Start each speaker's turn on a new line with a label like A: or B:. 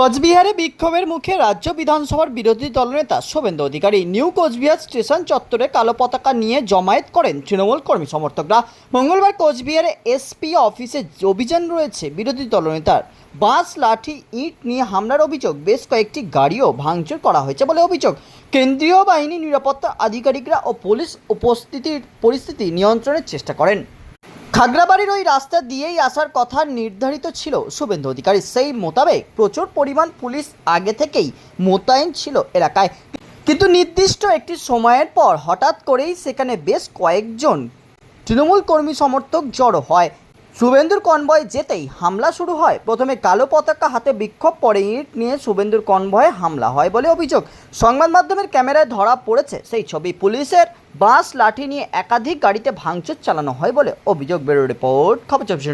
A: কোচবিহারে বিক্ষোভের মুখে রাজ্য বিধানসভার বিরোধী দলনেতা শুভেন্দু অধিকারী নিউ কোচবিহার স্টেশন চত্বরে কালো পতাকা নিয়ে জমায়েত করেন তৃণমূল কর্মী সমর্থকরা। মঙ্গলবার কোচবিহারে এসপি অফিসে অভিযান রয়েছে বিরোধী দলনেতার বাঁশ, লাঠি, ইট নিয়ে হামলার অভিযোগ, বেশ কয়েকটি গাড়িও ভাঙচুর করা হয়েছে বলে অভিযোগ। কেন্দ্রীয় বাহিনী, নিরাপত্তা আধিকারিকরা ও পুলিশ উপস্থিতির পরিস্থিতি নিয়ন্ত্রণের চেষ্টা করেন। খাগড়াবাড়ির ওই রাস্তা দিয়েই আসার কথা নির্ধারিত ছিল শুভেন্দু অধিকারী। সেই মোতাবেক প্রচুর পরিমাণ পুলিশ আগে থেকেই মোতায়েন ছিল এলাকায়। কিন্তু নির্দিষ্ট একটি সময়ের পর হঠাৎ করেই সেখানে বেশ কয়েকজন তৃণমূল কর্মী সমর্থক জড়ো হয়। শুভেন্দুর কনভয় যেতেই হামলা শুরু হয়। প্রথমে কালো পতাকা হাতে বিক্ষোভ, পরে ইট নিয়ে শুভেন্দুর কনভয়ে হামলা হয় বলে অভিযোগ। সংবাদ মাধ্যমের ক্যামেরায় ধরা পড়েছে, সেই ছবি পুলিশের বাস লাঠি নিয়ে একাধিক গাড়িতে ভাঙচুর চালানো হয় বলে অভিযোগ। বেরো রিপোর্ট, খবর চব্বিশ